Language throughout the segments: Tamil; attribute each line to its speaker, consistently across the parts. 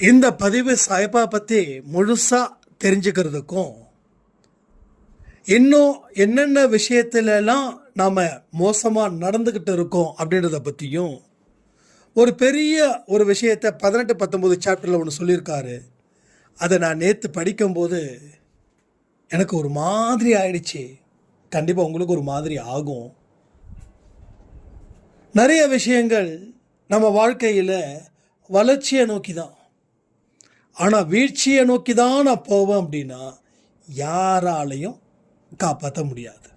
Speaker 1: இந்த பதிவு சாய்பா பற்றி முழுசாக தெரிஞ்சுக்கிறதுக்கும் இன்னும் என்னென்ன விஷயத்துலலாம் நாம் மோசமாக நடந்துக்கிட்டு இருக்கோம் அப்படின்றத பற்றியும் ஒரு பெரிய ஒரு விஷயத்தை பதினெட்டு பத்தொம்போது சாப்டரில் ஒன்று சொல்லியிருக்காரு. அதை நான் நேற்று படிக்கும்போது எனக்கு ஒரு மாதிரி ஆயிடுச்சு. கண்டிப்பாக உங்களுக்கு ஒரு மாதிரி ஆகும். நிறைய விஷயங்கள் நம்ம வாழ்க்கையில் வளர்ச்சியை நோக்கி தான் ஆனால் வீழ்ச்சியை நோக்கி தான் நான் போவேன் அப்படின்னா யாராலையும் காப்பாற்ற முடியாது.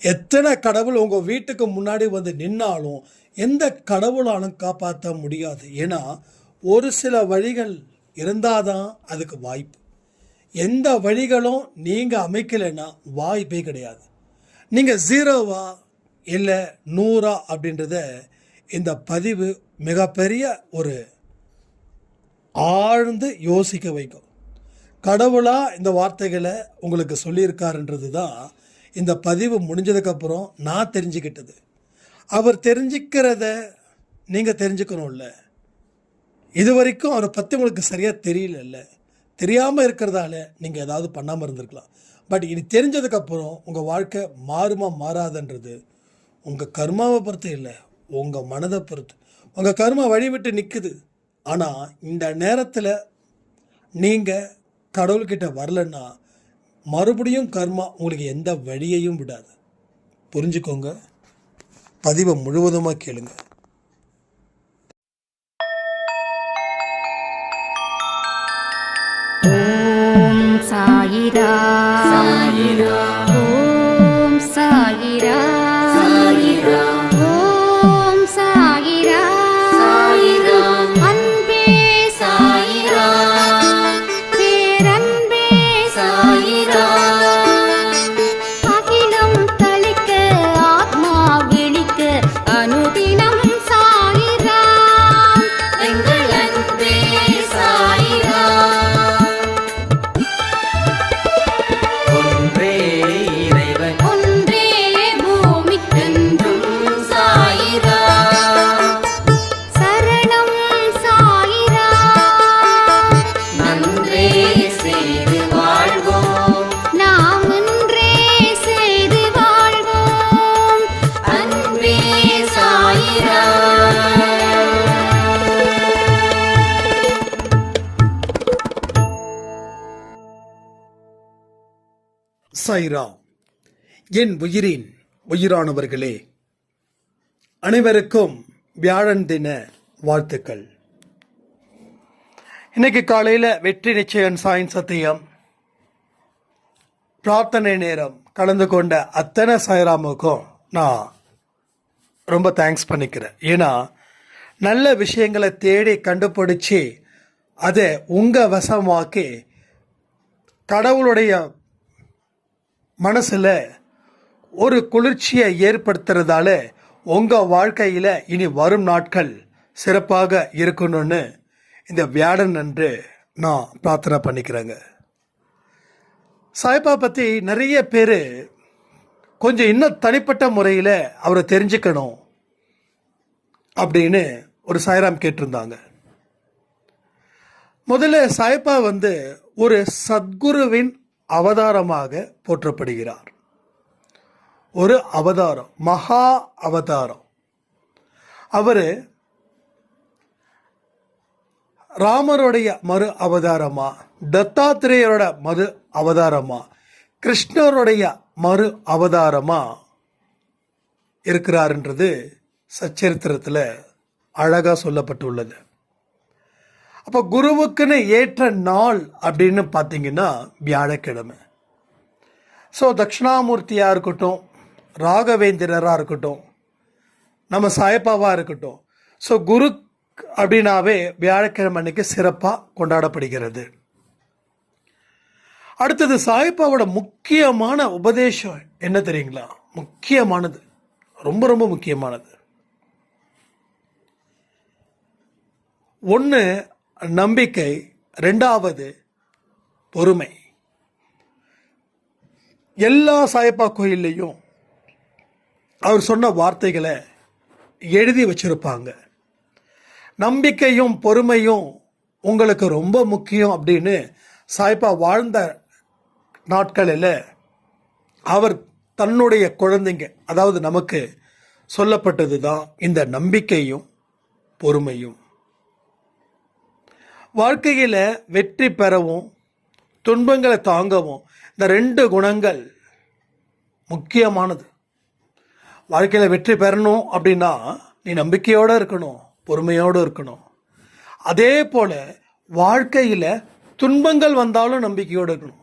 Speaker 1: எத்தனை கடவுள் உங்கள் வீட்டுக்கு முன்னாடி வந்து நின்னாலும் எந்த கடவுளாலும் காப்பாற்ற முடியாது. ஏன்னா ஒரு சில வழிகள் இருந்தால் தான் அதுக்கு வாய்ப்பு. எந்த வழிகளும் நீங்கள் அமைக்கலைன்னா வாய்ப்பே கிடையாது. நீங்கள் ஜீரோவா இல்லை நூறா அப்படின்றத இந்த பதிவு மிகப்பெரிய ஒரு ஆழ்ந்து யோசிக்க வைக்கும். கடவுளாக இந்த வார்த்தைகளை உங்களுக்கு சொல்லியிருக்காருன்றது தான் இந்த பதிவு முடிஞ்சதுக்கப்புறம் நான் தெரிஞ்சுக்கிட்டது. அவர் தெரிஞ்சுக்கிறத நீங்கள் தெரிஞ்சுக்கணும்ல. இது வரைக்கும் அவரை பற்றி உங்களுக்கு சரியாக தெரியலல்ல. தெரியாமல் இருக்கிறதால நீங்கள் ஏதாவது பண்ணாமல் இருந்திருக்கலாம். பட் இது தெரிஞ்சதுக்கப்புறம் உங்கள் வாழ்க்கை மாறுமா மாறாதுன்றது உங்கள் கர்மாவை பொறுத்து இல்லை உங்கள் மனதை பொறுத்து. உங்கள் கர்மா வழி விட்டு நிற்குது ஆனால் இந்த நேரத்தில் நீங்கள் கடவுள்கிட்ட வரலன்னா மறுபடியும் கர்மா உங்களுக்கு எந்த வழியையும் விடாது. புரிஞ்சுக்கோங்க. பதிவை முழுவதுமாக கேளுங்க.
Speaker 2: சாயிரா.
Speaker 3: சாயிரா.
Speaker 1: சைரா என் உயிரின் உயிரானவர்களே அனைவருக்கும் வியாழன் தின வாழ்த்துக்கள். இன்னைக்கு காலையில் வெற்றி நிச்சயம் சாயின் சத்தியம். பிரார்த்தனை நேரம் கலந்து கொண்ட அத்தனை சாய்ராமுக்கும் நான் ரொம்ப தேங்க்ஸ் பண்ணிக்கிறேன். ஏன்னா நல்ல விஷயங்களை தேடி கண்டுபிடிச்சி அதை உங்கள் வசமாக்கி கடவுளுடைய மனசில் ஒரு குளிர்ச்சியை ஏற்படுத்துறதால உங்கள் வாழ்க்கையில் இனி வரும் நாட்கள் சிறப்பாக இருக்கணும்னு இந்த வியாழன் அன்று நான் பிரார்த்தனை பண்ணிக்கிறேங்க. சாய்பா பற்றி நிறைய பேர் கொஞ்சம் இன்னும் தனிப்பட்ட முறையில் அவரை தெரிஞ்சுக்கணும் அப்படின்னு ஒரு சாய்ராம் கேட்டிருந்தாங்க. முதல்ல சாய்பா வந்து ஒரு சத்குருவின் அவதாரமாக போற்றப்படுகிறார். ஒரு அவதாரம் மகா அவதாரம். அவர் ராமருடைய மறு அவதாரமா தத்தாத்திரேயரோட மறு அவதாரமா கிருஷ்ணருடைய மறு அவதாரமா இருக்கிறாருன்றது சச்சரித்திரத்தில் அழகாக சொல்லப்பட்டுள்ளது. அப்போ குருவுக்குன்னு ஏற்ற நாள் அப்படின்னு பார்த்தீங்கன்னா வியாழக்கிழமை. ஸோ தட்சிணாமூர்த்தியாக இருக்கட்டும் ராகவேந்திரராக இருக்கட்டும் நம்ம சாயப்பாவாக இருக்கட்டும். ஸோ குரு அப்படின்னாவே வியாழக்கிழமை அன்னைக்கு சிறப்பாக கொண்டாடப்படுகிறது. அடுத்தது சாயப்பாவோட முக்கியமான உபதேசம் என்ன தெரியுங்களா? முக்கியமானது. ரொம்ப ரொம்ப முக்கியமானது. ஒன்று நம்பிக்கை ரெண்டாவது பொறுமை. எல்லா சாயப்பா கோயில்லையும் அவர் சொன்ன வார்த்தைகளை எழுதி வச்சிருப்பாங்க. நம்பிக்கையும் பொறுமையும் உங்களுக்கு ரொம்ப முக்கியம் அப்படின்னு சாய்ப்பா வாழ்ந்த நாட்களில் அவர் தன்னுடைய குழந்தைங்க அதாவது நமக்கு சொல்லப்பட்டது தான் இந்த நம்பிக்கையும் பொறுமையும். வாழ்க்கையில் வெற்றி பெறவும் துன்பங்களை தாங்கவும் இந்த ரெண்டு குணங்கள் முக்கியமானது. வாழ்க்கையில் வெற்றி பெறணும் அப்படின்னா நீ நம்பிக்கையோடு இருக்கணும் பொறுமையோடு இருக்கணும். அதே போல் வாழ்க்கையில் துன்பங்கள் வந்தாலும் நம்பிக்கையோடு இருக்கணும்.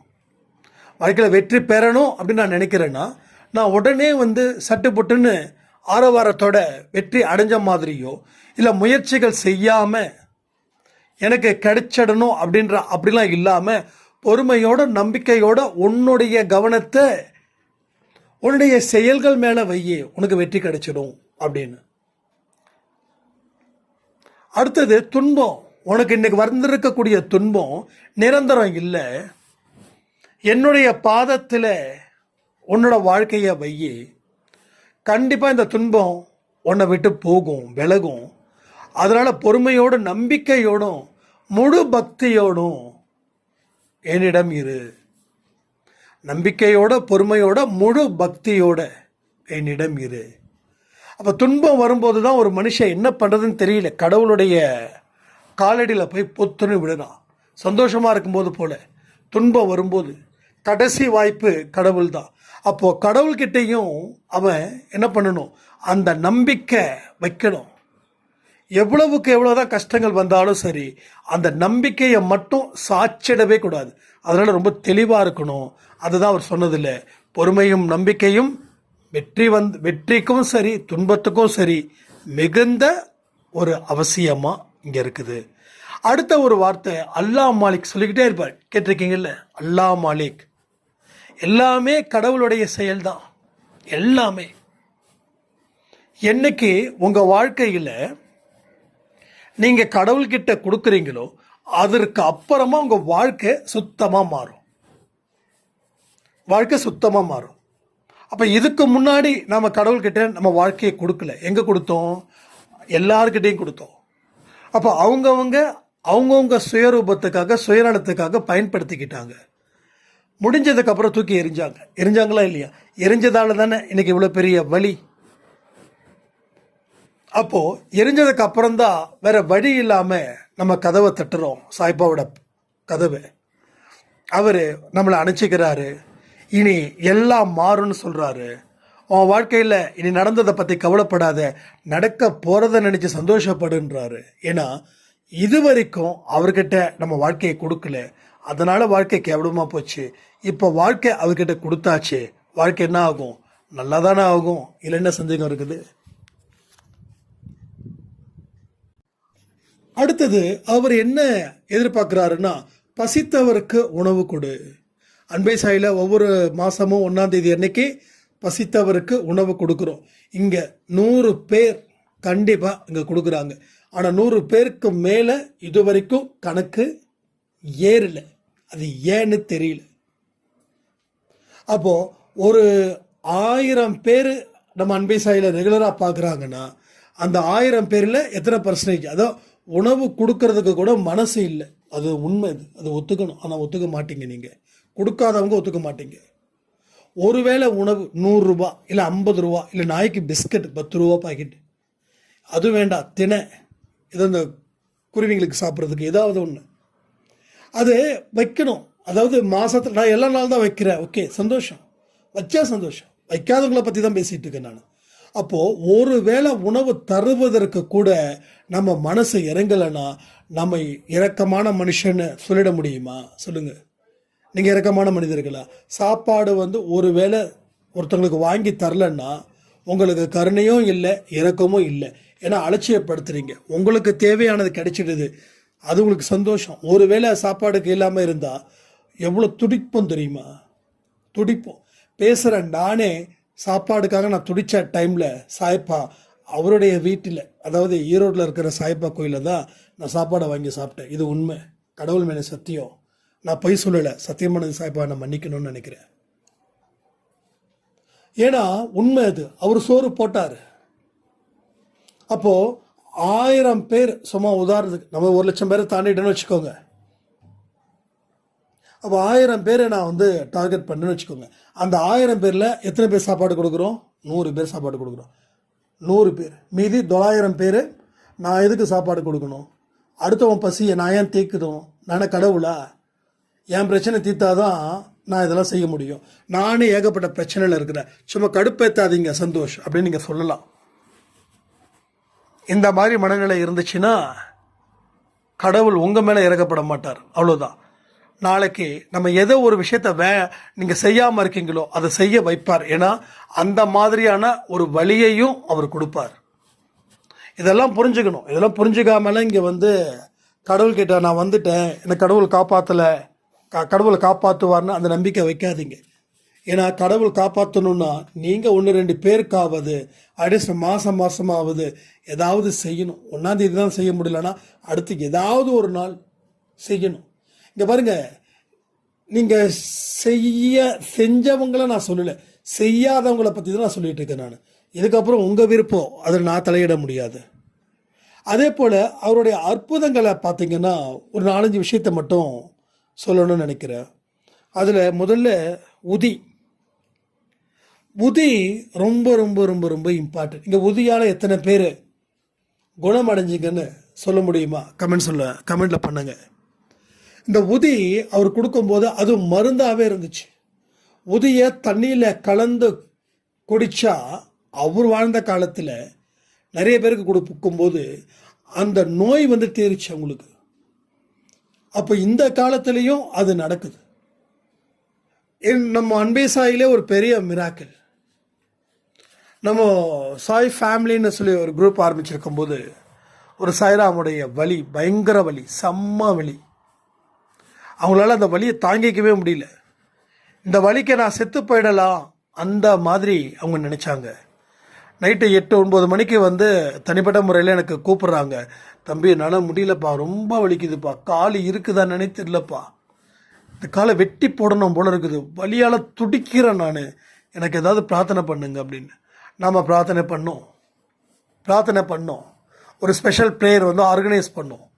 Speaker 1: வாழ்க்கையில் வெற்றி பெறணும் அப்படின்னு நான் நினைக்கிறேன்னா நான் உடனே வந்து சட்டுப்புட்டுன்னு ஆரவாரத்தோட வெற்றி அடைஞ்ச மாதிரியோ இல்லை முயற்சிகள் செய்யாமல் எனக்கு கிடைச்சிடணும் அப்படின்ற அப்படிலாம் இல்லாமல் பொறுமையோட நம்பிக்கையோட உன்னுடைய கவனத்தை உன்னுடைய செயல்கள் மேலே வையே உனக்கு வெற்றி கிடைச்சிடும் அப்படின்னு. அடுத்தது துன்பம். உனக்கு இன்னைக்கு வந்திருக்கக்கூடிய துன்பம் நிரந்தரம் இல்லை. என்னுடைய பாதத்தில் உன்னோட வாழ்க்கையை வையி. கண்டிப்பாக இந்த துன்பம் உன்னை விட்டு போகும் விலகும். அதனால் பொறுமையோடும் நம்பிக்கையோடும் முழு பக்தியோடும் என்னிடம் இரு. நம்பிக்கையோட பொறுமையோட முழு பக்தியோட என்னிடம் இரு. அப்போ துன்பம் வரும்போது தான் ஒரு மனுஷன் என்ன பண்ணுறதுன்னு தெரியல. கடவுளுடைய காலடியில் போய் பொத்துன்னு விடலாம் சந்தோஷமாக இருக்கும்போது போல துன்பம் வரும்போது கடைசி வாய்ப்பு கடவுள் தான் அப்போது கடவுள்கிட்டையும் அவன் என்ன பண்ணணும்? அந்த நம்பிக்கை வைக்கணும். எவ்வளவுக்கு எவ்வளோதான் கஷ்டங்கள் வந்தாலும் சரி அந்த நம்பிக்கையை மட்டும் சாச்சிடவே கூடாது. அதனால் ரொம்ப தெளிவாக இருக்கணும். அதுதான் அவர் சொன்னதில்லை. பொறுமையும் நம்பிக்கையும் வெற்றி வந்து வெற்றிக்கும் சரி துன்பத்துக்கும் சரி மிகுந்த ஒரு அவசியமாக இங்கே இருக்குது. அடுத்த ஒரு வார்த்தை அல்லாஹ் மாலிக் சொல்லிக்கிட்டே இருப்பார். கேட்டிருக்கீங்கல்ல? அல்லாஹ் மாலிக். எல்லாமே கடவுளுடைய செயல்தான். எல்லாமே. என்னைக்கு உங்கள் வாழ்க்கையில் நீங்கள் கடவுள்கிட்ட கொடுக்குறீங்களோ அதற்கு அப்புறமா உங்கள் வாழ்க்கை சுத்தமாக மாறும். வாழ்க்கை சுத்தமாக மாறும். அப்போ இதுக்கு முன்னாடி நம்ம கடவுள்கிட்ட நம்ம வாழ்க்கையை கொடுக்கல. எங்கே கொடுத்தோம்? எல்லாருக்கிட்டையும் கொடுத்தோம். அப்போ அவங்கவுங்க அவங்கவுங்க சுயரூபத்துக்காக சுயநலத்துக்காக பயன்படுத்திக்கிட்டாங்க. முடிஞ்சதுக்கப்புறம் தூக்கி எரிஞ்சாங்க எரிஞ்சாங்களா இல்லையா? எரிஞ்சதால தானே இன்றைக்கி இவ்வளோ பெரிய வலி அப்போது எரிஞ்சதுக்கு அப்புறம்தான் வேறு வழி இல்லாமல் நம்ம கதவை தட்டுறோம். சாய்பாவோட கதவை. அவர் நம்மளை அணைச்சிக்கிறாரு இனி எல்லாம் மாறும்னு சொல்கிறாரு உன் வாழ்க்கையில் இனி நடந்ததை பற்றி கவலைப்படாத. நடக்க போகிறத நினச்சி சந்தோஷப்படுன்றாரு. ஏன்னா இது வரைக்கும் அவர்கிட்ட நம்ம வாழ்க்கையை கொடுக்கல. அதனால் வாழ்க்கை கேவலமாக போச்சு. இப்போ வாழ்க்கை அவர்கிட்ட கொடுத்தாச்சு. வாழ்க்கை என்ன ஆகும்? நல்லா தானே ஆகும். இல்லை என்ன சந்தேகம் இருக்குது? அடுத்தது அவர் என்ன எதிர்பார்க்குறாருன்னா பசித்தவருக்கு உணவு கொடு. அன்பை சாயில ஒவ்வொரு மாதமும் ஒன்றாந்தேதி அன்னைக்கு பசித்தவருக்கு உணவு கொடுக்குறோம். இங்கே நூறு பேர் கண்டிப்பாக இங்கே கொடுக்குறாங்க. ஆனால் நூறு பேருக்கு மேலே இது வரைக்கும் கணக்கு ஏறலை. அது ஏன்னு தெரியல. அப்போது ஒரு ஆயிரம் பேர் நம்ம அன்பை சாயில் ரெகுலராக பார்க்குறாங்கன்னா அந்த ஆயிரம் பேரில் எத்தனை பர்சன்டேஜ் அதான் உணவு கொடுக்கறதுக்கு கூட மனசு இல்லை. அது உண்மை இது அது ஒத்துக்கணும். ஆனால் ஒத்துக்க மாட்டீங்க நீங்கள் கொடுக்காதவங்க ஒத்துக்க மாட்டீங்க. ஒருவேளை உணவு நூறுரூபா இல்லை ஐம்பது ரூபா இல்லை நாய்க்கு பிஸ்கட் பத்து ரூபா பாக்கெட் அது வேண்டாம். தினை இது அந்த குருவிங்களுக்கு சாப்பிட்றதுக்கு ஏதாவது ஒன்று அது வைக்கணும். அதாவது மாதத்தில் நான் எல்லா நாள் தான் வைக்கிறேன். ஓகே சந்தோஷம். வச்சா சந்தோஷம். வைக்காதவங்கள பற்றி தான் பேசிகிட்டு இருக்கேன் நான். அப்போது ஒரு வேளை உணவு தருவதற்கு கூட நம்ம மனசு இறங்கலைன்னா நம்ம இரக்கமான மனுஷன்னு சொல்லிட முடியுமா? சொல்லுங்கள் நீங்கள் இரக்கமான மனிதர்களா? சாப்பாடு வந்து ஒரு வேளை ஒருத்தவங்களுக்கு வாங்கி தரலன்னா உங்களுக்கு கருணையும் இல்லை இரக்கமும் இல்லை ஏன்னா அலட்சியப்படுத்துறீங்க. உங்களுக்கு தேவையானது கிடைச்சிடுது. அது உங்களுக்கு சந்தோஷம். ஒருவேளை சாப்பாடுக்கு இல்லாமல் இருந்தால் எவ்வளோ துடிப்போம் தெரியுமா? துடிப்போம். பேசுகிற நானே சாப்பாடுக்காக நான் துடித்த டைமில் சாய்ப்பா அவருடைய வீட்டில் அதாவது ஈரோட்டில் இருக்கிற சாய்ப்பா கோயிலில் தான் நான் சாப்பாடை வாங்கி சாப்பிட்டேன். இது உண்மை. கடவுள் மேலே சத்தியம். நான் பொய் சொல்லலை. சத்தியமானது சாய்ப்பா நான் மன்னிக்கணும்னு நினைக்கிறேன். ஏன்னா உண்மை அது. அவர் சோறு போட்டார். அப்போது ஆயிரம் பேர் சும்மா உதாரணத்துக்கு நம்ம ஒரு லட்சம் பேரை தாண்டிட்டேன்னு வச்சுக்கோங்க. அப்போ ஆயிரம் பேரை நான் வந்து டார்கெட் பண்ணேன்னு வச்சுக்கோங்க. அந்த ஆயிரம் பேரில் எத்தனை பேர் சாப்பாடு கொடுக்குறோம்? நூறு பேர் சாப்பாடு கொடுக்குறோம். நூறு பேர். மீதி தொள்ளாயிரம் பேர் நான் எதுக்கு சாப்பாடு கொடுக்கணும்? அடுத்தவன் பசியை நான் ஏன் தீர்க்கணும்? நானே கடவுளா? என் பிரச்சனை தீர்த்தாதான் நான் இதெல்லாம் செய்ய முடியும். நானே ஏகப்பட்ட பிரச்சனையில் இருக்கிறேன். சும்மா கடுப்பேற்றாதீங்க சந்தோஷ் அப்படின்னு நீங்கள் சொல்லலாம். இந்த மாதிரி மனநிலை இருந்துச்சுன்னா கடவுள் உங்கள் மேலே இறக்கப்பட மாட்டார். அவ்வளோதான் நாளைக்கு நம்ம எதோ ஒரு விஷயத்த வே நீங்கள் செய்யாமல் இருக்கீங்களோ அதை செய்ய வைப்பார். ஏன்னா அந்த மாதிரியான ஒரு வழியையும் அவர் கொடுப்பார். இதெல்லாம் புரிஞ்சுக்கணும். இதெல்லாம் புரிஞ்சுக்காமலாம் இங்கே வந்து கடவுள்கிட்ட நான் வந்துட்டேன் என்னை கடவுள் காப்பாற்றலை க கடவுளை காப்பாற்றுவார்னு அந்த நம்பிக்கை வைக்காதீங்க. ஏன்னா கடவுள் காப்பாற்றணும்னா நீங்கள் ஒன்று ரெண்டு பேருக்காவது அட்லீஸ்ட் மாதம் மாதமாவது ஏதாவது செய்யணும். ஒன்றாந்தேதி தான் செய்ய முடியலன்னா அடுத்து ஏதாவது ஒரு நாள் செய்யணும். இங்கே பாருங்க. நீங்கள் செய்ய செஞ்சவங்கள நான் சொல்லலை. செய்யாதவங்கள பற்றி தான் நான் சொல்லிகிட்டு இருக்கேன் நான். இதுக்கப்புறம் உங்கள் விருப்பம். அதில் நான் தலையிட முடியாது. அதே போல் அவருடைய அற்புதங்களை பார்த்தீங்கன்னா ஒரு நாலஞ்சு விஷயத்தை மட்டும் சொல்லணும்னு நினைக்கிறேன். அதில் முதல்ல உதி. உதி ரொம்ப ரொம்ப ரொம்ப ரொம்ப இம்பார்ட்டன்ட் இங்கே உதியால் எத்தனை பேர் குணமடைஞ்சிங்கன்னு சொல்ல முடியுமா? கமெண்ட் சொல்ல கமெண்டில் பண்ணுங்கள் இந்த உதி அவர் கொடுக்கும்போது அது மருந்தாகவே இருந்துச்சு. உதியை தண்ணியில் கலந்து குடித்தா அவர் வாழ்ந்த காலத்தில் நிறைய பேருக்கு கொடுக்கும்போது அந்த நோய் வந்து தீருச்சு அவங்களுக்கு. அப்போ இந்த காலத்துலேயும் அது நடக்குது. என் நம்ம அன்பே சாயிலே ஒரு பெரிய மிராக்கிள் நம்ம சாய் ஃபேமிலின்னு சொல்லி ஒரு குரூப் ஆரம்பிச்சிருக்கும் போது ஒரு சாய்ராமுடைய வலி பயங்கர வலி செம்ம வலி. அவங்களால அந்த வழியை தாங்கிக்கவே முடியல. இந்த வழிக்கு நான் செத்து போயிடலாம் அந்த மாதிரி அவங்க நினச்சாங்க. நைட்டு எட்டு ஒன்பது மணிக்கு வந்து தனிப்பட்ட முறையில் எனக்கு கூப்பிட்றாங்க. தம்பி என்னால் முடியலப்பா. ரொம்ப வலிக்குதுப்பா. கால் இருக்குதான்னு நினைத்திடலப்பா இந்த காலை வெட்டி போடணும் போல இருக்குது. வலியால் துடிக்கிறேன் நான். எனக்கு ஏதாவது பிரார்த்தனை பண்ணுங்க அப்படின்னு. நாம் பிரார்த்தனை பண்ணோம். பிரார்த்தனை பண்ணோம். ஒரு ஸ்பெஷல் ப்ரேயர் வந்து ஆர்கனைஸ் பண்ணோம்.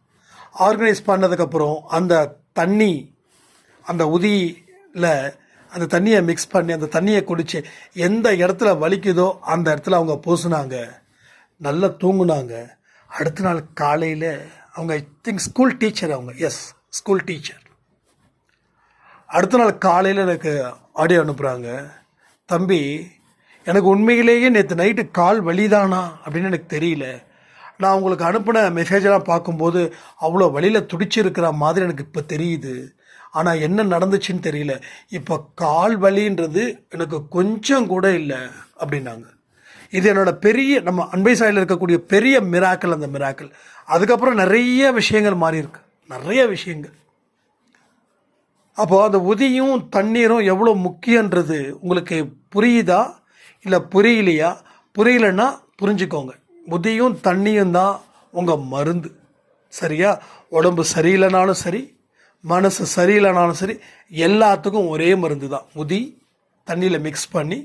Speaker 1: ஆர்கனைஸ் பண்ணதுக்கப்புறம் அந்த தண்ணி அந்த உதியில் அந்த தண்ணியை மிக்ஸ் பண்ணி அந்த தண்ணியை குடித்து எந்த இடத்துல வலிக்குதோ அந்த இடத்துல அவங்க பூசுனாங்க நல்லா தூங்குனாங்க. அடுத்த நாள் காலையில் அவங்க ஐ திங்க் ஸ்கூல் டீச்சர் அவங்க எஸ் ஸ்கூல் டீச்சர் அடுத்த நாள் காலையில் எனக்கு ஆடியோ அனுப்புகிறாங்க தம்பி எனக்கு உண்மையிலேயே நேற்று நைட்டு கால் வலிதானா? அப்படின்னு எனக்கு தெரியல. நான் உங்களுக்கு அனுப்பின மெசேஜெல்லாம் பார்க்கும்போது அவ்வளோ வழியில் துடிச்சிருக்கிற மாதிரி எனக்கு இப்போ தெரியுது. ஆனால் என்ன நடந்துச்சுன்னு தெரியல. இப்போ கால் வலின்றது எனக்கு கொஞ்சம் கூட இல்லை அப்படின்னாங்க. இது என்னோடய பெரிய நம்ம அன்பை சாயில் இருக்கக்கூடிய பெரிய மிராக்கள் அந்த மிராக்கள் அதுக்கப்புறம் நிறைய விஷயங்கள் மாறி இருக்கு. நிறைய விஷயங்கள். அப்போது அந்த உதியும் தண்ணீரும் எவ்வளோ முக்கியன்றது உங்களுக்கு புரியுதா? இல்லை புரியலையா? புரியலன்னா புரிஞ்சுக்கோங்க. முதியும் தண்ணியும் தான் உங்கள் மருந்து. சரியா? உடம்பு சரியில்லைனாலும் சரி மனசு சரியில்லைனாலும் சரி எல்லாத்துக்கும் ஒரே மருந்து தான். உதி தண்ணியில் மிக்ஸ் பண்ணி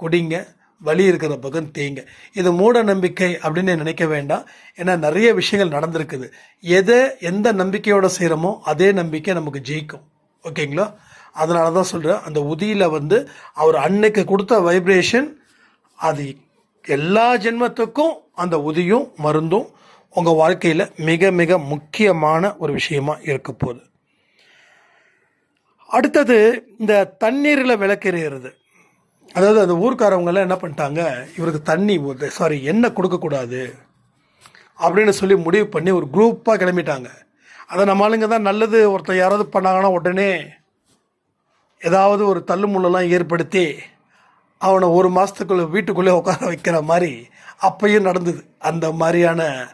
Speaker 1: குடிங்க. வலி இருக்கிற பக்கம் தேங்க இது மூட நம்பிக்கை அப்படின்னு நினைக்க வேண்டாம். ஏன்னா நிறைய விஷயங்கள் நடந்திருக்குது. எதை எந்த நம்பிக்கையோடு செய்கிறோமோ அதே நம்பிக்கை நமக்கு ஜெயிக்கும். ஓகேங்களா? அதனால தான் சொல்கிறேன் அந்த உதியில் வந்து அவர் அன்னைக்கு கொடுத்த வைப்ரேஷன் அது எல்லா ஜென்மத்துக்கும் அந்த உதியும் மருந்தும் உங்கள் வாழ்க்கையில் மிக மிக முக்கியமான ஒரு விஷயமா இருக்க போகுது. அடுத்தது இந்த தண்ணீரில் விளக்கெறிகிறது அதாவது அந்த ஊர்க்காரவங்கெல்லாம் என்ன பண்ணிட்டாங்க? இவருக்கு தண்ணி சாரி எண்ணெய் கொடுக்கக்கூடாது அப்படின்னு சொல்லி முடிவு பண்ணி ஒரு குரூப்பாக கிளம்பிட்டாங்க. அதை நம்ம ஆளுங்க தான் நல்லது ஒருத்தர் யாராவது பண்ணாங்கன்னா உடனே ஏதாவது ஒரு தள்ளுமுள்ளெல்லாம் ஏற்படுத்தி அவனை ஒரு மாதத்துக்குள்ளே வீட்டுக்குள்ளே உட்கார வைக்கிற மாதிரி அப்பையும் நடந்தது. அந்த மாதிரியான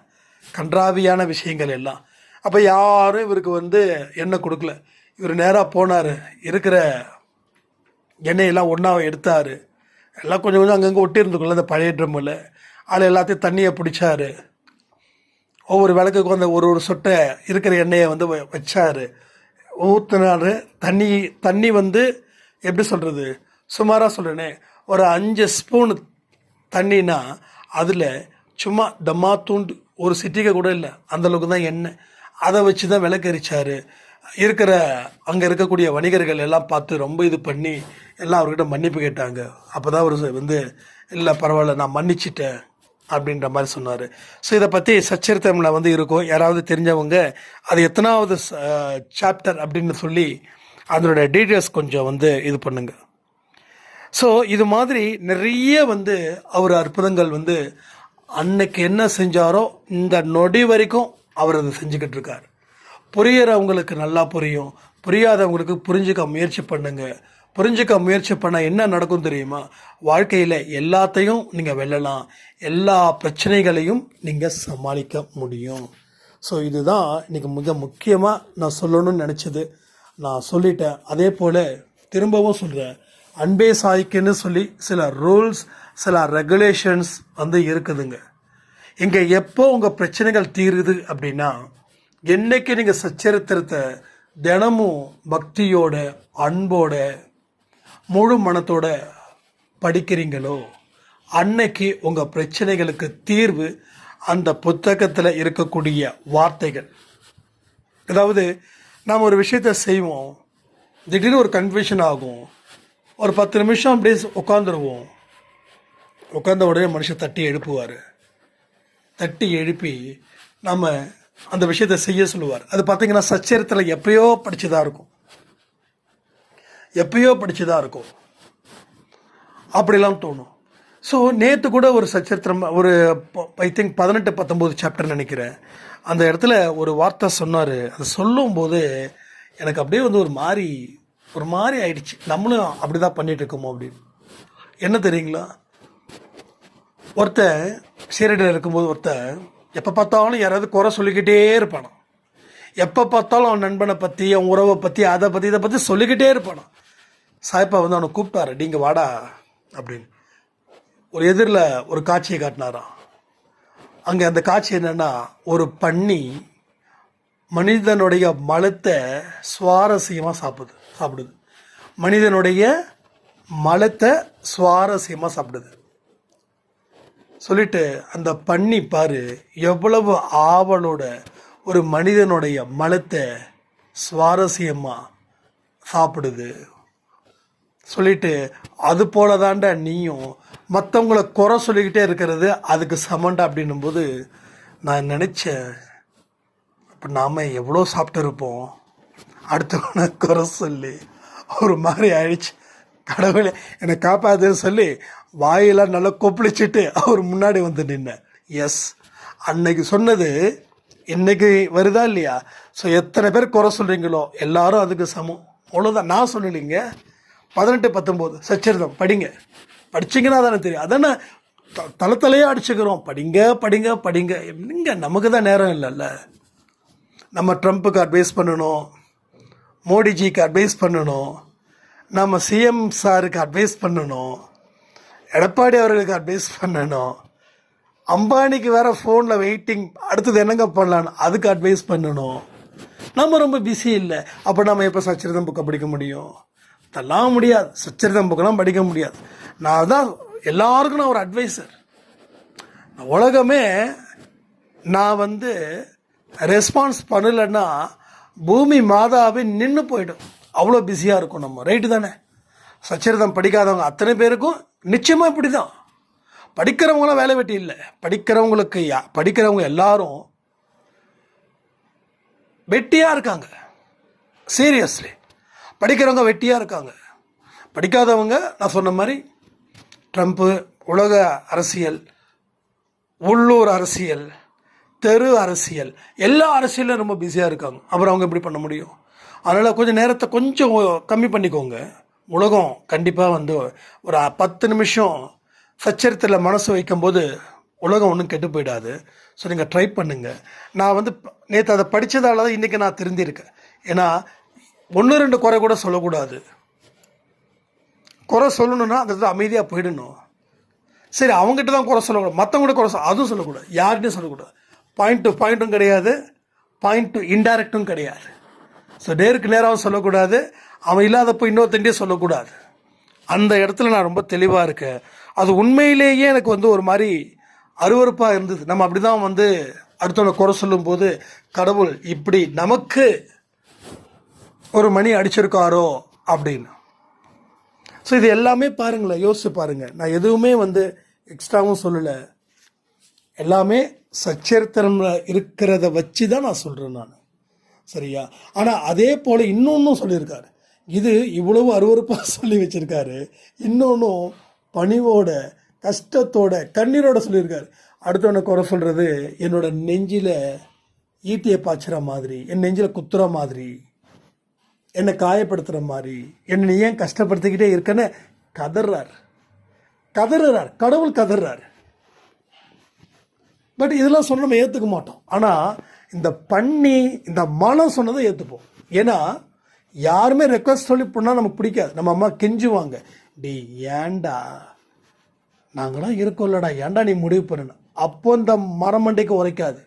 Speaker 1: கன்றாவியான விஷயங்கள் எல்லாம். அப்போ யாரும் இவருக்கு வந்து எண்ணெய் கொடுக்கல. இவர் நேராக போனார். இருக்கிற எண்ணெயெல்லாம் ஒன்றா எடுத்தார். எல்லாம் கொஞ்சம் கொஞ்சம் அங்கங்கே ஒட்டி இருந்துக்குள்ள அந்த பழைய ட்ரம்மில் அதில் எல்லாத்தையும் தண்ணியை பிடிச்சாரு. ஒவ்வொரு விளக்குக்கும் அந்த ஒரு ஒரு சொட்டை இருக்கிற எண்ணெயை வந்து வ- வச்சாரு. தண்ணி தண்ணி வந்து எப்படி சொல்கிறது சுமாராக சொல்கிறேனே ஒரு அஞ்சு ஸ்பூன் தண்ணினா அதில் சும்மா தம்மா தூண்டு. ஒரு சிட்டிகை கூட இல்லை. அந்தளவுக்கு தான் எண்ணெய். அதை வச்சு தான் விளக்கரிச்சார். இருக்கிற அங்கே இருக்கக்கூடிய வணிகர்கள் எல்லாம் பார்த்து ரொம்ப இது பண்ணி எல்லாம் அவர்கிட்ட மன்னிப்பு கேட்டாங்க. அப்போ தான் அவர் வந்து இல்லை பரவாயில்ல நான் மன்னிச்சிட்டேன் அப்படின்ற மாதிரி சொன்னார். ஸோ இதை பற்றி சச்சரித்தமில் வந்து இருக்கும். யாராவது தெரிஞ்சவங்க அது எத்தனாவது சாப்டர் அப்படின்னு சொல்லி அதனுடைய டீட்டெயில்ஸ் கொஞ்சம் வந்து இது பண்ணுங்கள் ஸோ இது மாதிரி நிறைய வந்து அவர் அற்புதங்கள் வந்து அன்னைக்கு என்ன செஞ்சாரோ இந்த நொடி வரைக்கும் அவர் அதை செஞ்சுக்கிட்டு இருக்கார். புரியறவங்களுக்கு நல்லா புரியும். புரியாதவங்களுக்கு புரிஞ்சுக்க முயற்சி பண்ணுங்க. புரிஞ்சுக்க முயற்சி பண்ண என்ன நடக்கும் தெரியுமா? வாழ்க்கையில் எல்லாத்தையும் நீங்கள் வெல்லலாம். எல்லா பிரச்சனைகளையும் நீங்கள் சமாளிக்க முடியும். ஸோ இதுதான் இன்றைக்கி மிக முக்கியமாக நான் சொல்லணும்னு நினச்சது. நான் சொல்லிட்டேன். அதே போல் திரும்பவும் சொல்கிறேன் அன்பே சாய்க்குன்னு சொல்லி சில ரூல்ஸ் சில ரெகுலேஷன்ஸ் வந்து இருக்குதுங்க. இங்கே எப்போ உங்கள் பிரச்சனைகள் தீருது அப்படின்னா என்னைக்கு நீங்கள் சச்சரித்திரத்தை தினமும் பக்தியோட அன்போட முழு மனத்தோட படிக்கிறீங்களோ அன்னைக்கு உங்கள் பிரச்சனைகளுக்கு தீர்வு அந்த புத்தகத்தில் இருக்கக்கூடிய வார்த்தைகள். அதாவது நாம் ஒரு விஷயத்த செய்வோம் திடீர்னு ஒரு கன்ஃபியூஷன் ஆகும் ஒரு பத்து நிமிஷம் அப்படியே உட்காந்துருவோம். உட்காந்த உடனே மனுஷன் தட்டி எழுப்புவார். தட்டி எழுப்பி நம்ம அந்த விஷயத்தை செய்ய சொல்லுவார். அது பார்த்தீங்கன்னா சச்சரித்தில் எப்பயோ படித்ததாக இருக்கும். எப்பயோ படித்ததாக இருக்கும். அப்படிலாம் தோணும். ஸோ நேற்று கூட ஒரு சச்சரித்திரம் ஒரு ஐ திங்க் பதினெட்டு பத்தொம்போது சாப்டர் நினைக்கிறேன். அந்த இடத்துல ஒரு வார்த்தை சொன்னார். அது சொல்லும்போது எனக்கு அப்படியே வந்து ஒரு மாதிரி ஒரு மாதிரி ஆயிடுச்சு. நம்மளும் அப்படி தான் பண்ணிட்டு இருக்கோமோ அப்படின்னு. என்ன தெரியுங்களா? ஒருத்தன் சீரடியில் இருக்கும்போது ஒருத்தன் எப்போ பார்த்தாலும் யாராவது குறை சொல்லிக்கிட்டே இருப்பானான் எப்போ பார்த்தாலும் அவன் நண்பனை பற்றி அவன் உறவை பற்றி அதை பற்றி இதை பற்றி சொல்லிக்கிட்டே இருப்பானான் சாய்ப்பா வந்து அவனை கூப்பிட்டாரு நீங்கள் வாடா அப்படின்னு. ஒரு எதிரில் ஒரு காட்சியை காட்டினாராம். அங்கே அந்த காட்சி என்னென்னா ஒரு பண்ணி மனிதனுடைய மலத்தை சுவாரஸ்யமாக சாப்பிடுது சாப்பிடுது. மனிதனுடைய மலத்தை சுவாரஸ்யமாக சாப்பிடுது. சொல்லிட்டு அந்த பண்ணி பாரு எவ்வளவு ஆவலோட ஒரு மனிதனுடைய மலத்தை சுவாரஸ்யமாக சாப்பிடுது. சொல்லிட்டு அது போல தாண்டா நீயும் மற்றவங்கள குறை சொல்லிக்கிட்டே இருக்கிறது அதுக்கு சமண்டா அப்படின்னும் போது நான் நினச்சேன் இப்போ நாம் எவ்வளோ சாப்பிட்டு இருப்போம் அடுத்தவனை குறை சொல்லி ஒரு மாதிரி ஆயிடுச்சு. கடவுளே என்னை காப்பாத்துன்னு சொல்லி வாயெல்லாம் நல்லா கொப்பளிச்சிட்டு அவர் முன்னாடி வந்து நின்னேன் எஸ் அன்னைக்கு சொன்னது இன்னைக்கு வருதா இல்லையா? ஸோ எத்தனை பேர் குறை சொல்கிறீங்களோ எல்லாரும் அதுக்கு சமம். அவ்வளோதான் நான் சொல்லலைங்க. பதினெட்டு பத்தொம்போது சச்சரிதம் படிங்க. படிச்சீங்கன்னா தானே தெரியும். அதானே த- தலை தலையாக அடிச்சுக்கிறோம். படிங்க படிங்க படிங்க. எங்க நமக்கு தான் நேரம் இல்லைல்ல. நம்ம ட்ரம்ப்புக்கு அட்வைஸ் பண்ணணும். மோடிஜிக்கு அட்வைஸ் பண்ணணும். நம்ம சிஎம் சாருக்கு அட்வைஸ் பண்ணணும். எடப்பாடி அவர்களுக்கு அட்வைஸ் பண்ணணும். அம்பானிக்கு வேற ஃபோனில் வெயிட்டிங் அடுத்தது என்னங்க பண்ணலான்னு அதுக்கு அட்வைஸ் பண்ணணும். நம்ம ரொம்ப பிஸி இல்லை. அப்போ நம்ம எப்போ சச்சரிதம் புக்கை படிக்க முடியும்? அதெல்லாம் முடியாது. சச்சரிதம் புக்கெல்லாம் படிக்க முடியாது. நான் தான் எல்லாருக்கும் நான் ஒரு அட்வைசர் உலகமே நான் வந்து ரெஸ்பான்ஸ் பண்ணலைன்னா பூமி மாதாவே நின்று போயிடும். அவ்வளோ பிஸியாக இருக்கும் நம்ம. ரைட்டு தானே? சச்சரிதம் படிக்காதவங்க அத்தனை பேருக்கும் நிச்சயமாக இப்படி தான் படிக்கிறவங்களாம் வேலை வெட்டி இல்லை. படிக்கிறவங்களுக்கு யா- படிக்கிறவங்க எல்லாரும் வெட்டியாக இருக்காங்க. சீரியஸ்லி படிக்கிறவங்க வெட்டியாக இருக்காங்க. படிக்காதவங்க நான் சொன்ன மாதிரி ட்ரம்ப்பு உலக அரசியல் உள்ளூர் அரசியல் தெரு அரசியல். எல்லா அரசியலும் ரொம்ப பிஸியாக இருக்காங்க. அப்புறம் அவங்க எப்படி பண்ண முடியும்? அதனால் கொஞ்சம் நேரத்தை கொஞ்சம் கம்மி பண்ணிக்கோங்க. உலகம் கண்டிப்பாக வந்து ஒரு பத்து நிமிஷம் சச்சரித்தில் மனசு வைக்கும்போது உலகம் ஒன்றும் கெட்டு போயிடாது. ஸோ நீங்கள் ட்ரை பண்ணுங்கள் நான் வந்து நேற்று அதை படித்ததால தான் இன்றைக்கி நான் திருந்திருக்கேன். ஏன்னா ஒன்று ரெண்டு குறை கூட சொல்லக்கூடாது. குறை சொல்லணும்னா அந்த இடத்துல அமைதியாக போயிடணும். சரி அவங்ககிட்ட தான் குறை சொல்லக்கூடாது. மற்றவங்கள்ட்ட குறை சொல்ல அதுவும் சொல்லக்கூடாது. யார்கிட்டையும் சொல்லக்கூடாது. பாயிண்ட் டு பாயிண்ட்டும் கிடையாது. பாயிண்ட் டு இன்டைரக்டும் கிடையாது. ஸோ நேருக்கு நேராகவும் சொல்லக்கூடாது. அவன் இல்லாதப்போ இன்னொருத்தண்டே சொல்லக்கூடாது. அந்த இடத்துல நான் ரொம்ப தெளிவாக இருக்கேன். அது உண்மையிலேயே எனக்கு வந்து ஒரு மாதிரி அருவருப்பாக இருந்தது. நம்ம அப்படி தான் வந்து அடுத்தவனை குறை சொல்லும்போது கடவுள் இப்படி நமக்கு ஒரு மணி அடிச்சிருக்காரோ அப்படின்னு. ஸோ இது எல்லாமே பாருங்களேன். யோசிச்சு பாருங்கள் நான் எதுவுமே வந்து எக்ஸ்ட்ராவும் சொல்லலை. எல்லாமே சச்சரித்திரம் இருக்கிறத வச்சு தான் நான் சொல்கிறேன் நான். சரியா? ஆனால் அதே போல் இன்னொன்றும் சொல்லியிருக்காரு. இது இவ்வளவு அருவருப்பாக சொல்லி வச்சிருக்காரு. இன்னொன்றும் பணிவோட கஷ்டத்தோட கண்ணீரோட சொல்லியிருக்காரு. அடுத்தவனை குறை சொல்கிறது என்னோட நெஞ்சில் ஈட்டியை பாய்ச்சுற மாதிரி என் நெஞ்சில் குத்துற மாதிரி என்னை காயப்படுத்துகிற மாதிரி என்னை நீ ஏன் கஷ்டப்படுத்திக்கிட்டே இருக்கேன்னு கதறார். கதறார். கடவுள் கதறார். பட் இதெல்லாம் சொன்ன நம்ம ஏற்றுக்க மாட்டோம். ஆனால் இந்த பண்ணி இந்த மனம் சொன்னதை ஏற்றுப்போம் ஏன்னா யாருமே ரெக்வஸ்ட் சொல்லி பண்ணால் நமக்கு பிடிக்காது. நம்ம அம்மா கெஞ்சுவாங்க. டி ஏன்டா? நாங்களாம் இருக்கோம்லடா. ஏன்டா நீ முடிவு பண்ணணும் அப்போ இந்த மரமண்டைக்கு உரைக்காது.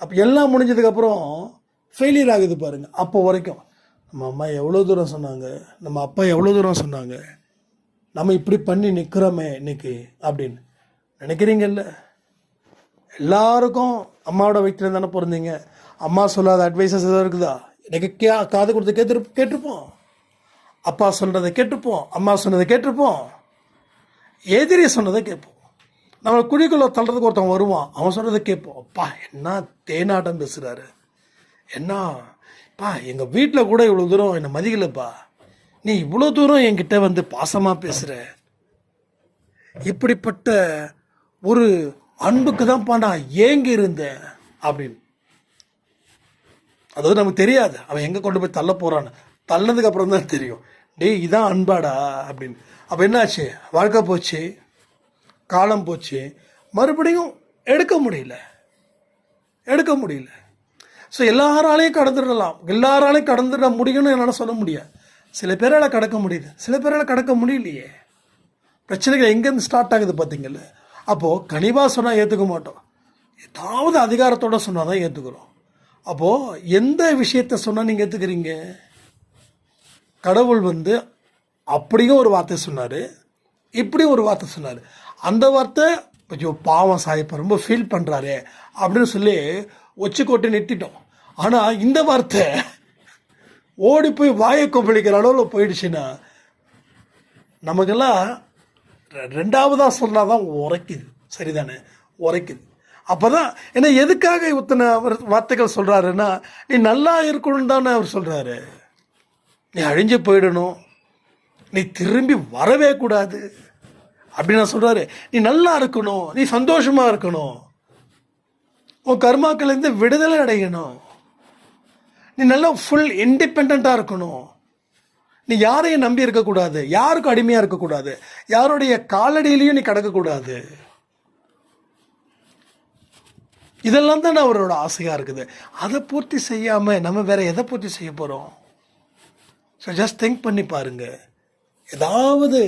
Speaker 1: அப்போ எல்லாம் முடிஞ்சதுக்கப்புறம் ஃபெயிலியர் ஆகுது பாருங்கள் அப்போ உரைக்கும் நம்ம அம்மா எவ்வளோ தூரம் சொன்னாங்க? நம்ம அப்பா எவ்வளோ தூரம் சொன்னாங்க? நம்ம இப்படி பண்ணி நிற்கிறோமே இன்னைக்கு? அப்படின்னு. நினைக்கிறீங்கல்ல? எல்லாருக்கும் அம்மாவோட வயிற்றுல தானே பிறந்தீங்க அம்மா சொல்லாத அட்வைசஸ் எதாவது இருக்குதா? எனக்கு கே காது கொடுத்து கேட்டு கேட்டிருப்போம். அப்பா சொல்கிறத கேட்டிருப்போம். அம்மா சொன்னதை கேட்டிருப்போம். எதிரி சொன்னதை கேட்போம். நம்ம குழிக்குள்ளே தள்ளுறதுக்கு ஒருத்தன் வருவான். அவன் சொல்கிறத கேட்போம். அப்பா என்ன தேனாட்டம் பேசுகிறாரு என்ன? பா எங்கள் வீட்டில் கூட இவ்வளோ தூரம் என்னை மதிக்கலப்பா. நீ இவ்வளோ தூரம் என்கிட்ட வந்து பாசமாக பேசுகிற இப்படிப்பட்ட ஒரு அன்புக்கு தான்ப்பா நான் ஏங்கி இருந்தேன் அப்படின்னு. அதாவது நமக்கு தெரியாது. அவன் எங்கே கொண்டு போய் தள்ள போகிறான்னு தள்ளதுக்கு அப்புறம் தான் தெரியும். டேய் இதான் அன்பாடா அப்படின்னு. அப்போ என்னாச்சு? வாழ்க்கை போச்சு. காலம் போச்சு. மறுபடியும் எடுக்க முடியல. எடுக்க முடியல. ஸோ எல்லாராலையும் கடந்துடலாம். எல்லாராலையும் கடந்துட முடியும்னு என்னால் சொல்ல முடியாது. சில பேரால் கடக்க முடியுது. சில பேரால் கடக்க முடியலையே. பிரச்சனைகள் எங்கேருந்து ஸ்டார்ட் ஆகுது பார்த்தீங்களா அப்போது கனிவாக சொன்னால் ஏற்றுக்க மாட்டோம். ஏதாவது அதிகாரத்தோட சொன்னால் தான் ஏற்றுக்கிறோம் அப்போது எந்த விஷயத்த சொன்னால் நீங்கள் ஏற்றுக்கிறீங்க கடவுள் வந்து அப்படியும் ஒரு வார்த்தை சொன்னார். இப்படியும் ஒரு வார்த்தை சொன்னார். அந்த வார்த்தை ஐயோ பாவம் சாயப்பா ரொம்ப ஃபீல் பண்ணுறாரு அப்படின்னு சொல்லி ஒச்சு கொட்டி நிறுத்திட்டோம். ஆனால் இந்த வார்த்தை ஓடி போய் வாயை கொப்பளிக்கிற அளவில் போயிடுச்சுன்னா நமக்கெல்லாம் ரெண்டாவதாக சொன்னால் தான் உரைக்குது. சரிதானே? உரைக்குது. அப்போ தான் ஏன்னா எதுக்காக இத்தனை வார்த்தைகள் சொல்கிறாருன்னா நீ நல்லா இருக்கணும்னு தானே அவர் சொல்கிறாரு நீ அழிஞ்சு போயிடணும். நீ திரும்பி வரவே கூடாது. அப்படின்னு நான் சொல்கிறாரு நீ நல்லா இருக்கணும். நீ சந்தோஷமாக இருக்கணும். உன் கர்மாக்கள்லேருந்து விடுதலை அடையணும். நீ நல்லா ஃபுல் இண்டிபெண்ட்டாக இருக்கணும். நீ யாரையும் நம்பி இருக்கக்கூடாது. யாருக்கும் அடிமையாக இருக்கக்கூடாது. யாருடைய காலடியிலையும் நீ கிடக்கக்கூடாது. இதெல்லாம் தான் அவரோட ஆசையாக இருக்குது. அதை பூர்த்தி செய்யாமல் நம்ம வேற எதை பூர்த்தி செய்ய போகிறோம் ஸோ ஜஸ்ட் திங்க் பண்ணி பாருங்க. ஏதாவது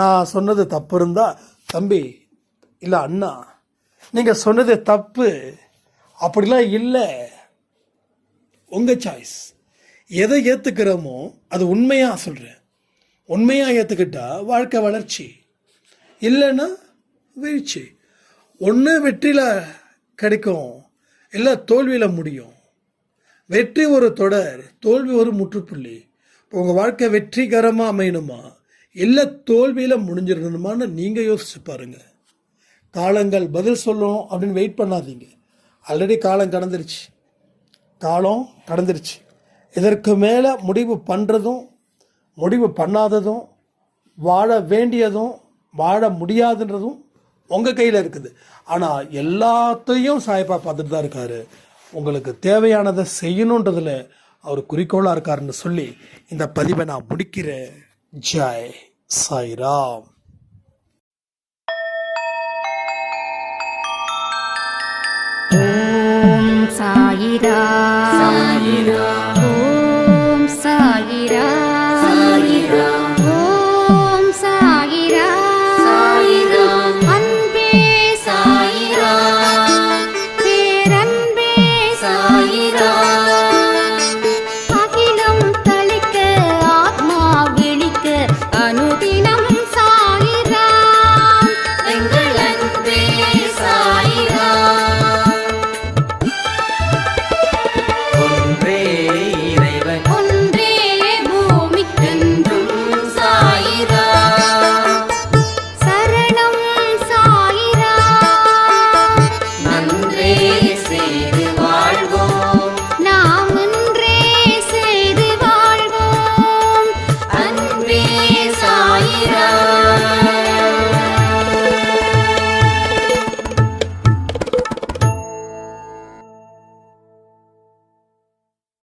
Speaker 1: நான் சொன்னது தப்பு இருந்தால் தம்பி இல்லை அண்ணா நீங்கள் சொன்னது தப்பு. அப்படிலாம் இல்லை. உங்கள் சாய்ஸ் எதை ஏற்றுக்கிறோமோ அது உண்மையாக சொல்கிறேன் உண்மையாக ஏற்றுக்கிட்டா வாழ்க்கை வளர்ச்சி. இல்லைன்னா வீழ்ச்சி. ஒன்று வெற்றியில் கிடைக்கும் இல்லை தோல்வியில் முடியும். வெற்றி ஒரு தொடர் தோல்வி ஒரு முற்றுப்புள்ளி. இப்போ உங்கள் வாழ்க்கை வெற்றிகரமாக அமையணுமா? இல்லை தோல்வியில் முடிஞ்சிடணுமான்னு நீங்கள் யோசிச்சு பாருங்கள் காலங்கள் பதில் சொல்லும் அப்படின்னு வெயிட் பண்ணாதீங்க. ஆல்ரெடி காலம் கடந்துருச்சு. காலம் கடந்துருச்சு. இதற்கு மேலே முடிவு பண்ணுறதும் முடிவு பண்ணாததும் வாழ வேண்டியதும் வாழ முடியாதுன்றதும் உங்கள் கையில் இருக்குது. ஆனால் எல்லாத்தையும் சாய்பா பார்த்துட்டு தான் இருக்கார். உங்களுக்கு தேவையானதை செய்யணுன்றதில் அவர் குறிக்கோளாக இருக்காருன்னு சொல்லி இந்த பதிவை நான் முடிக்கிறேன். ஜெய் சாய்ராம். சாயிரா. சாயிரா.
Speaker 2: ஓம் சாயிரா.
Speaker 3: சாயிரா. ஓம் சாயிரா. சாயிரா. அன்பே